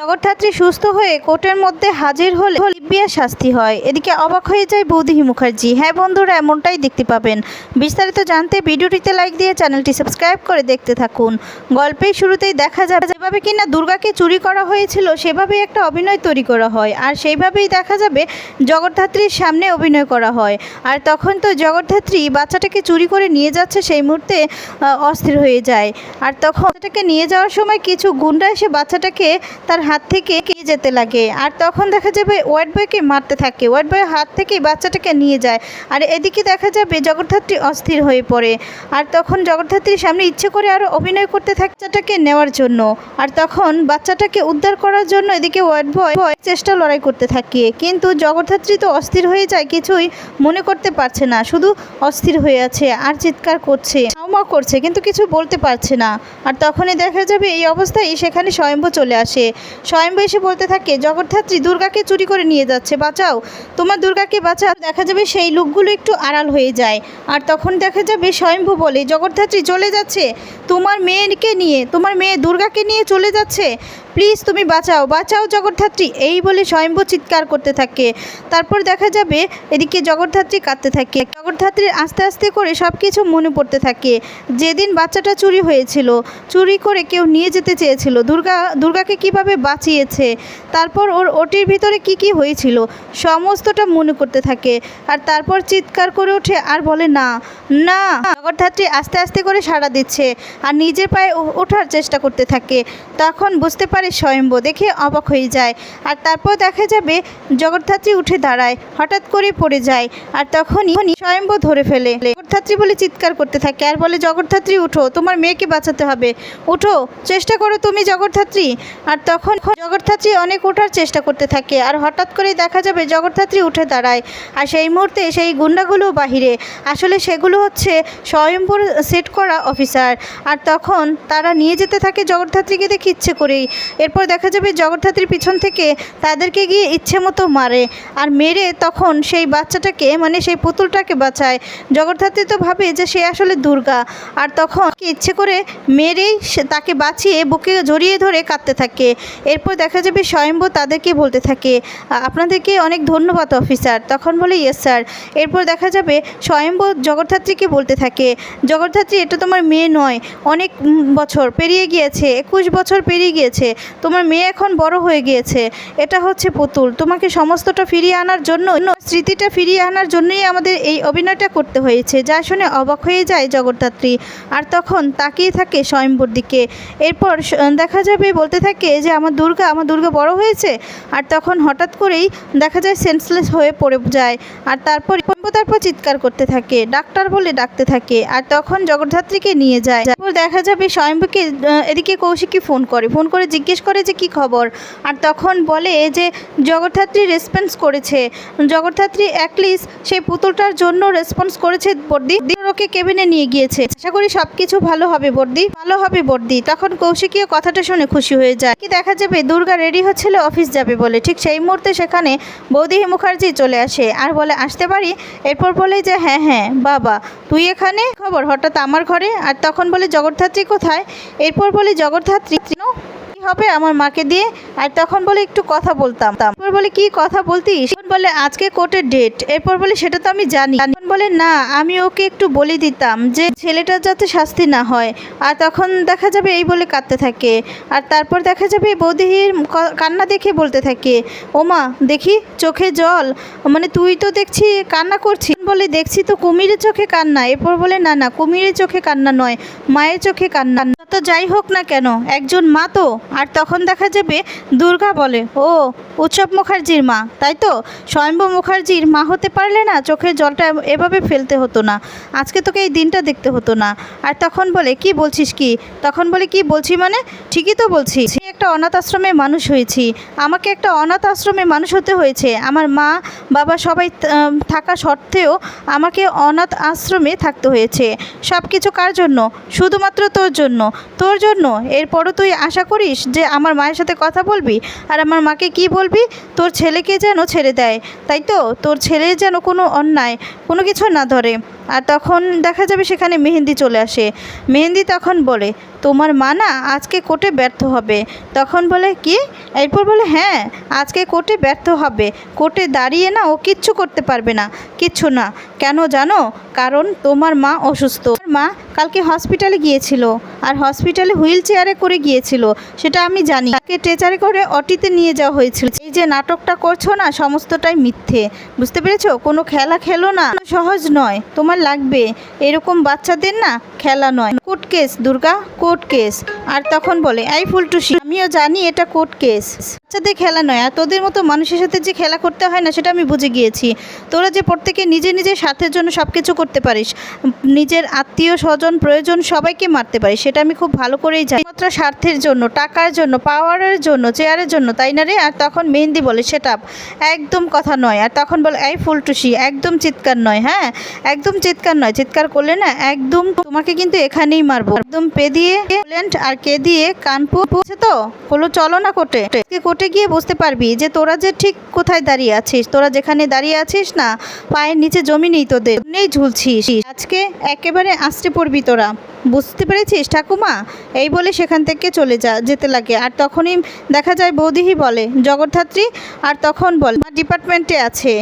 জগদ্ধাত্রী সুস্থ হয়ে কোর্টের মধ্যে হাজির হলে লিবিয়া শাস্তি হয়। এদিকে অবাক হয়ে যায় বৌদিহি মুখার্জি। হ্যাঁ বন্ধুরা, এমনটাই দেখতে পাবেন। বিস্তারিত জানতে ভিডিওটিতে লাইক দিয়ে চ্যানেলটি সাবস্ক্রাইব করে দেখতে থাকুন। গল্পের শুরুতেই দেখা যাবে, যেভাবে কিনা দুর্গাকে চুরি করা হয়েছিল, সেভাবেই একটা অভিনয় তৈরি করা হয়। আর সেইভাবেই দেখা যাবে, জগদ্ধাত্রীর সামনে অভিনয় করা হয়। আর তখন তো জগদ্ধাত্রী বাচ্চাটাকে চুরি করে নিয়ে যাচ্ছে, সেই মুহূর্তে অস্থির হয়ে যায়। আর তখন বাচ্চাটাকে নিয়ে যাওয়ার সময় কিছু গুন্ডা এসে বাচ্চাটাকে তার হাত থেকে কে যেতে লাগে। আর তখন দেখা যাবে ওয়াইট বয়কে মারতে থাকে। ওয়াইট বয়ের হাত থেকে বাচ্চাটাকে নিয়ে যায়। আর এদিকে দেখা যাবে জগদ্ধাত্রী অস্থির হয়ে পড়ে। আর তখন জগদ্ধাত্রীর সামনে ইচ্ছে করে আরও অভিনয় করতে থাকে বাচ্চাটাকে নেওয়ার জন্য। আর তখন বাচ্চাটাকে উদ্ধার করার জন্য এদিকে ওয়াইট বয় চেষ্টা লড়াই করতে থাকে। কিন্তু জগদ্ধাত্রী তো অস্থির হয়ে যায়, কিছুই মনে করতে পারছে না। শুধু অস্থির হয়ে আছে আর চিৎকার করছে হাউমা করছে, কিন্তু কিছু বলতে পারছে না। আর তখনই দেখা যাবে এই অবস্থায় সেখানে স্বয়ম্ভ চলে আসে। স্বয়ম্ভ এসে বলতে থাকে, জগদ্ধাত্রী, দুর্গাকে চুরি করে নিয়ে যাচ্ছে, বাঁচাও। তোমার দুর্গাকে বাঁচাও। দেখা যাবে সেই লোকগুলো একটু আড়াল হয়ে যায়। আর তখন দেখা যাবে স্বয়ম্ভু বলে, জগদ্ধাত্রী চলে যাচ্ছে। তোমার মেয়েকে নিয়ে, তোমার মেয়ে দুর্গাকে নিয়ে চলে যাচ্ছে। প্লিজ তুমি বাঁচাও বাঁচাও জগদ্ধাত্রী। এই বলে স্বয়ম্ভু চিৎকার করতে থাকে। তারপর দেখা যাবে এদিকে জগদ্ধাত্রী কাঁদতে থাকে। জগদ্ধাত্রীর আস্তে আস্তে করে সব কিছু মনে পড়তে থাকে। যেদিন বাচ্চাটা চুরি হয়েছিল, চুরি করে কেউ নিয়ে যেতে চেয়েছিল। দুর্গা, দুর্গাকে কীভাবে বাঁচিয়েছে। তারপর ওর ওটির ভিতরে কি কি হয়েছিল, সমস্তটা মনে করতে থাকে। আর তারপর চিৎকার করে ওঠে আর বলে, না না। জগদ্ধাত্রী আস্তে আস্তে করে সাড়া দিচ্ছে আর নিজের পায়ে ওঠার চেষ্টা করতে থাকে। তখন বুঝতে পারে স্বয়ম্ভ দেখে অবাক হয়ে যায় আর তারপর দেখা যাবে জগদ্ধাত্রী উঠে দাঁড়ায়, হঠাৎ করে পড়ে যায় আর তখনই স্বয়ম্ভ ধরে ফেলে। জগদ্ধাত্রী বলে চিৎকার করতে থাকে আর বলে, জগদ্ধাত্রী, উঠো, তোমার মেয়েকে বাঁচাতে হবে। উঠো, চেষ্টা করো তুমি জগদ্ধাত্রী। আর তখন জগদ্ধাত্রী অনেক ওঠার চেষ্টা করতে থাকে আর হঠাৎ করে দেখা যাবে জগদ্ধাত্রী উঠে দাঁড়ায়। আর সেই মুহূর্তে সেই গুন্ডাগুলো বাহিরে। আসলে সেগুলো হচ্ছে স্বয়ম্ভর সেট করা অফিসার। আর তখন তারা নিয়ে যেতে থাকে জগদ্ধাত্রীকে দেখে ইচ্ছে করেই। এরপর দেখা যাবে জগদ্ধাত্রীর পিছন থেকে তাদেরকে গিয়ে ইচ্ছে মতো মারে। আর মেরে তখন সেই বাচ্চাটাকে মানে সেই পুতুলটাকে বাঁচায়। জগদ্ধাত্রী তো ভাবে যে সে আসলে দুর্গা। আর তখন ইচ্ছে করে মেরেই তাকে বাঁচিয়ে বুকে জড়িয়ে ধরে কাঁদতে থাকে। এরপর দেখা যাবে স্বয়ম্ভ তাদেরকে বলতে থাকে। আপনাদেরকে অনেক ধন্যবাদ, অফিসার। তখন বলে, ইয়েস, স্যার। এরপর দেখা যাবে স্বয়ম্ভ জগদ্ধাত্রীকে বলতে থাকে, জগদ্ধাত্রী, এটা তোমার মেয়ে নয়। অনেক বছর পেরিয়ে গিয়েছে, একুশ বছর পেরিয়ে গিয়েছে। তোমার মেয়ে এখন বড় হয়ে গিয়েছে। এটা হচ্ছে পুতুল। তোমাকে সমস্তটা ফিরিয়ে আনার জন্য, স্মৃতিটা ফিরিয়ে আনার জন্যই আমাদের এই অভিনয়টা করতে হয়েছে। যা শুনে অবাক হয়ে যায় জগদ্ধাত্রী। আর তখন তাকিয়ে থাকে স্বয়ম্বর দিকে। এরপর দেখা যাবে বলতে থাকে যে আমার দুর্গা আমার দুর্গা বড় হয়েছে। আর তখন হঠাৎ করেই দেখা যায় সেন্সলেস হয়ে পড়ে যায়। আর তারপর তারপর চিৎকার করতে থাকে, ডাক্তার বলে ডাকতে থাকে। আর তখন জগদ্ধাত্রীকে নিয়ে যায়। তারপর দেখা যাবে স্বয়ম্ভকে এদিকে কৌশিকী ফোন করে। ফোন করে জিজ্ঞেস করে যে কি খবর? আর তখন বলে যে জগদ্ধাত্রী রেসপন্স করেছে। জগদ্ধাত্রী অ্যাটলিস্ট সেই পুতুলটার জন্য রেসপন্স করেছে বর্দি। ওকে কেবিনে নিয়ে গিয়েছে। আশা করি সব কিছু ভালো হবে বর্দি। ভালো হবে বর্দি। তখন কৌশিকীয় কথাটা শুনে খুশি হয়ে যায়। কি দেখা যাবে দুর্গা রেডি হচ্ছিল অফিস যাবে বলে। ঠিক সেই মুহূর্তে সেখানে বৌদি মুখার্জি চলে আসে আর বলে আসতে পারি? এরপর বলে যে হ্যাঁ হ্যাঁ বাবা তুই এখানে? খবর হঠাৎ আমার ঘরে আর তখন বলে জগদ্ধাত্রী কোথায়? এরপর বলে জগদ্ধাত্রী "No, হবে? আমার মাকে দিয়ে? আর তখন বলে একটু কথা বলতাম। তারপর বলে কি কথা বলতিস? বলে আজকে কোর্টের ডেট। এরপর বলে সেটা তো আমি জানি। বলে, না, আমি ওকে একটু বলে দিতাম যে ছেলেটার যাতে শাস্তি না হয়। আর তখন দেখা যাবে এই বলে কাঁদতে থাকে। আর তারপর দেখা যাবে বৌদিহির কান্না দেখে বলতে থাকে, ওমা, দেখি চোখে জল। মানে তুই তো দেখছি কান্না করছিস। বলে, দেখছি তো কুমিরের চোখে কান্না। এরপর বলে, না না, কুমিরের চোখে কান্না নয়, মায়ের চোখে কান্না। তো যাই হোক না কেন, একজন মা তো। আর তখন দেখা যাবে দুর্গা বলে, ও, উৎসব মুখার্জির মা। তাই তো? স্বয়ম্ভ মুখার্জির মা হতে পারলে না চোখের জলটা এভাবে ফেলতে হতো না। আজকে তোকে এই দিনটা দেখতে হতো না। আর তখন বলে, কি বলছিস কি? তখন বলে, কি বলছি মানে? ঠিকই তো বলছি। একটা অনাথ আশ্রমে মানুষ হয়েছি। আমাকে একটা অনাথ আশ্রমে মানুষ হতে হয়েছে। আমার মা, বাবা সবাই থাকা সত্ত্বেও আমাকে অনাথ আশ্রমে থাকতে হয়েছে। সব কিছু কার জন্য? শুধুমাত্র তোর জন্য। তোর জন্য? এরপরও তুই আশা করিস যে আমার মায়ের সাথে কথা বলবি? আর আমার মাকে কি বলবি? তোর ছেলেকে যেন ছেড়ে দেয়। তাই তো? তোর ছেলে যেন কোনো অন্যায়, কোনো কিছু না ধরে। আর তখন দেখা যাবে সেখানে মেহেন্দি চলে আসে। মেহেন্দি তখন বলে, তোমার মা না আজকে কোর্টে ব্যর্থ হবে। তখন বলে, কি? এরপর বলে হ্যাঁ আজকে কোর্টে ব্যর্থ হবে। কোর্টে দাঁড়িয়ে না ও কিচ্ছু করতে পারবে না। কিচ্ছু না। কেন জানো? কারণ তোমার মা অসুস্থ। মা কালকে হসপিটালে গিয়েছিল আর হসপিটালে হুইল চেয়ারে করে গিয়েছিল, সেটা আমি জানি। তাকে ট্রেচারে করে অটিতে নিয়ে যাওয়া হয়েছিল। এই যে নাটকটা করছ না, সমস্তটাই মিথ্যে। বুঝতে পেরেছ? কোনো খেলা খেলো না। সহজ নয়। তোমার লাগবে। এরকম বাচ্চাদের না খেলা নয়। Court case, Durga, court case. আর তখন বলে, এই ফুলটুসি, আমিও জানি এটা কোর্ট কেস। বাচ্চাদের খেলা নয়, আর তোদের মতো মানুষের সাথে যে খেলা করতে হয় না, সেটা আমি বুঝে গিয়েছি। তোরা যে প্রত্যেকে নিজে নিজের স্বার্থের জন্য সব কিছু করতে পারিস, নিজের আত্মীয় স্বজন, প্রয়োজন সবাইকে মারতে পারিস, সেটা আমি খুব ভালো করেই জানি। মাত্র স্বার্থের জন্য, টাকার জন্য, পাওয়ারের জন্য, চেয়ারের জন্য, তাই না রে? আর তখন মেহেন্দি বলে সেটা একদম কথা নয়। আর তখন বলে, এই ফুলটুসি, একদম চিৎকার নয়। হ্যাঁ একদম চিৎকার নয়। চিৎকার করলে না, একদম তোমাকে কিন্তু এখানেই মারবো। একদম পে দিয়ে আর কে দিয়ে, কানপুর, বুঝছে? তো হলো চলো না কোটে আজকে কোর্টে গিয়ে বুঝতে পারবি যে তোরা যে ঠিক কোথায় দাঁড়িয়ে আছিস, তোরা যেখানে দাঁড়িয়ে আছিস না, পায়ের নিচে জমি নেই তোদের। নেই ঝুলছিস। আজকে একেবারে আসতে পড়বি তোরা। বুঝতে পেরেছিস ঠাকুমা? এই বলে সেখান থেকে চলে যা, যেতে লাগে। আর তখনই দেখা যায় বৌদিহি বলে, জগদ্ধাত্রী, আর তখন বল মা ডিপার্টমেন্টে আছে।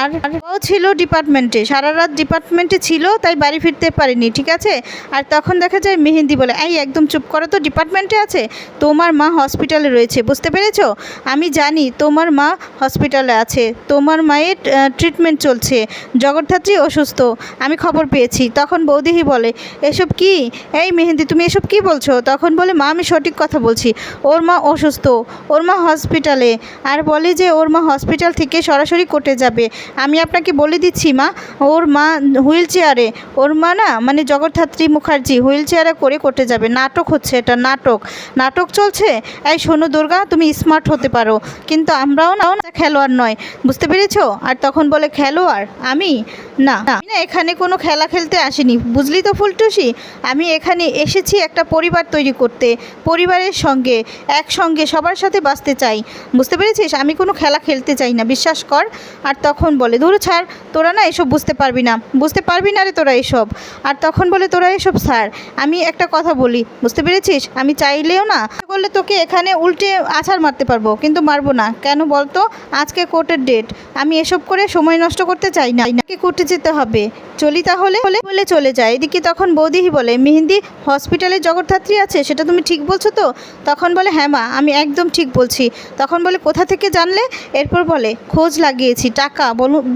আর ও ছিল ডিপার্টমেন্টে, সারা রাত ডিপার্টমেন্টে ছিল, তাই বাড়ি ফিরতে পারেনি, ঠিক আছে? আর তখন দেখা যায় মেহেন্দি বলে, এই, একদম চুপ করো তো, ডিপার্টমেন্টে আছে? তোমার মা হসপিটালে রয়েছে, বুঝতে পেরেছ? আমি জানি তোমার মা হসপিটালে আছে। তোমার মায়ের ট্রিটমেন্ট চলছে। জগদ্ধাত্রী অসুস্থ। আমি খবর পেয়েছি। তখন বৌদিহি বলে, এসব কি? এই মেহেন্দি, তুমি এসব কি বলছো? তখন বলে, মা, আমি সঠিক কথা বলছি। ওর মা অসুস্থ। ওর মা হসপিটালে। আর বলে যে, ওর মা হসপিটাল থেকে সরাসরি কোর্টে যাবে। আমি আপনাকে বলে দিচ্ছি, মা, ওর মা হুইল চেয়ারে। ওর মা না মানে জগদ্ধাত্রী মুখার্জি, হুইল চেয়ারে করে কোর্টে যাবে। নাটক হচ্ছে এটা, নাটক। নাটক চলছে? এই শোনো দুর্গা, তুমি স্মার্ট হতে পারো। কিন্তু আমরাও না খেলোয়াড় নয়। বুঝতে পেরেছ? আর তখন বলে, খেলোয়াড়? আমি? না। না এখানে কোনো খেলা খেলতে আসিনি। বুঝলি তো ফুলটুসি? আমি এখানে এসেছি একটা পরিবার তৈরি করতে, পরিবারের সঙ্গে, একসঙ্গে সবার সাথে বাঁচতে চাই। বুঝতে পেরেছিস? আমি কোনো খেলা খেলতে চাই না। বিশ্বাস কর। আর তখন বলে, ধরো, ছাড়। তোরা না এসব বুঝতে পারবি না। বুঝতে পারবি না রে তোরা এসব? আর তখন বলে, তোরা এসব, স্যার। আমি একটা কথা বলি। বুঝতে পেরেছিস? আমি চাইলেও না, করলে তোকে এখানে উল্টে আছাড় মারতে পারব। কিন্তু মারবো না। কেন বলতো? আজকে কোর্টের ডেট আমি এসব করে সময় নষ্ট করতে চাই না। কোর্টে যেতে হবে? চলি তাহলে, বলে চলে যায়। এদিকে তখন বৌদিহি বলে, মেহেন্দি হসপিটালে জগদ্ধাত্রী আছে, সেটা তুমি ঠিক বলছো তো? তখন বলে হ্যাঁ মা, আমি একদম ঠিক বলছি। তখন বলে, কোথা থেকে জানলে? এরপর বলে, খোঁজ লাগিয়েছি, টাকা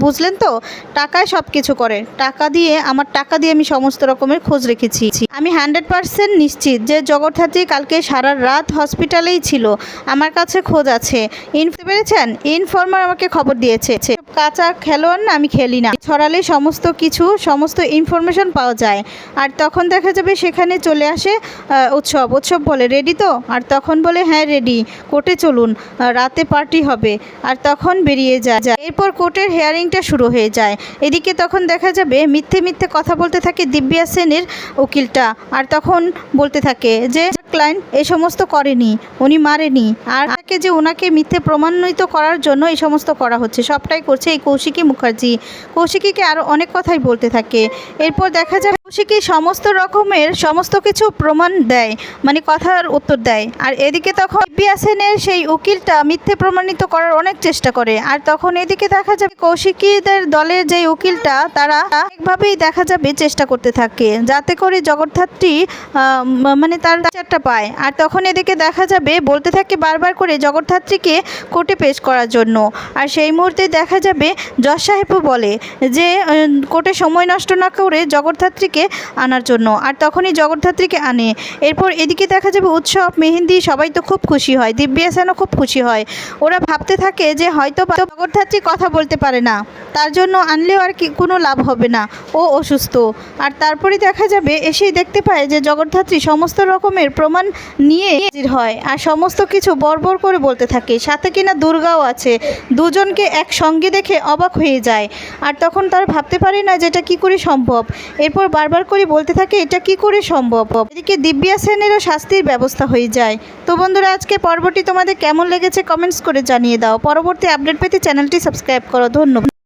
বুঝলেন তো? টাকায় সব কিছু করে। টাকা দিয়ে, আমার টাকা দিয়ে আমি সমস্ত রকমের খোঁজ রেখেছি। আমি হান্ড্রেড পার্সেন্ট নিশ্চিত যে জগদ্ধাত্রী কালকে সারা রাত হসপিটালেই ছিল। আমার কাছে খোঁজ আছে। ইনফ পেরেছেন? ইনফর্মার আমাকে খবর দিয়েছে। কাঁচা খেলোয়াড় না, আমি খেলি না। ছড়ালে সমস্ত কিছু সমস্ত ইনফরমেশন পাওয়া যায়। আর তখন দেখা যাবে সেখানে চলে আসে উৎসব। উৎসব বলে রেডি তো? আর তখন বলে হ্যাঁ রেডি কোর্টে চলুন রাতে পার্টি হবে। আর তখন বেরিয়ে যায়। যায়। এরপর কোর্টের হেয়ারিংটা শুরু হয়ে যায়। এদিকে তখন দেখা যাবে মিথ্যে মিথ্যে কথা বলতে থাকে দিব্যা সেনের উকিলটা। আর তখন বলতে থাকে যে ক্লায়েন্ট এই সমস্ত করেনি, উনি মারেনি। আর তাকে যে ওনাকে মিথ্যে প্রমাণিত করার জন্য এই সমস্ত করা হচ্ছে, সবটাই করছে এই কৌশিকী মুখার্জি। কৌশিকীকে আরও অনেক কথাই বলতে থাকে। এরপর দেখা যায় কৌশিকী সমস্ত রকমের সমস্ত কিছু প্রমাণ দেয়? মানে কথার উত্তর দেয়। আর এদিকে তখন দিব্যা সেনের সেই উকিলটা মিথ্যে প্রমাণিত করার অনেক চেষ্টা করে। আর তখন এদিকে দেখা যাবে কৌশিকীদের দলের যে উকিলটা, তারা একভাবেই দেখা যাবে চেষ্টা করতে থাকে। যাতে করে জগদ্ধাত্রী মানে তার চারটা পায়। আর তখন এদিকে দেখা যাবে, বলতে থাকে বারবার করে জগদ্ধাত্রীকে কোর্টে পেশ করার জন্য। আর সেই মুহূর্তে দেখা যাবে জজ সাহেবও বলে যে কোর্টে সময় নষ্ট না করে জগদ্ধাত্রীকে আনার জন্য। আর তখনই জগদ্ধাত্রীকে আনে। এরপর এদিকে দেখা যাবে উৎসব, মেহেন্দি, সবাই তো খুব খুশি হয়। দিব্যা সেনও খুব খুশি হয়। ওরা ভাবতে থাকে যে হয়তো জগদ্ধাত্রী কথা বলতে পারে না। তার জন্য আনলেও আর কি কোনো লাভ হবে না। ও অসুস্থ। আর তারপরে দেখা যাবে, এসেই দেখতে পায় যে জগদ্ধাত্রী সমস্ত রকমের প্রমাণ নিয়ে হাজির হয়। আর সমস্ত কিছু বর্বর করে বলতে থাকে। সাথে কিনা দুর্গাও আছে। দুজনকে এক সঙ্গে দেখে অবাক হয়ে যায়। আর তখন তার ভাবতে পারে না যে এটা কী করে সম্ভব। এরপর বারবার করে বলতে থাকে, এটা কি করে সম্ভব? এদিকে দিব্যা সেনেরও শাস্তির ব্যবস্থা হয়ে যায়। তো বন্ধুরা, আজকে পর্বটি তোমাদের কেমন লেগেছে কমেন্টস করে জানিয়ে দাও। পরবর্তী আপডেট পেতে চ্যানেলটি সাবস্ক্রাইব করো। ধন্যবাদ।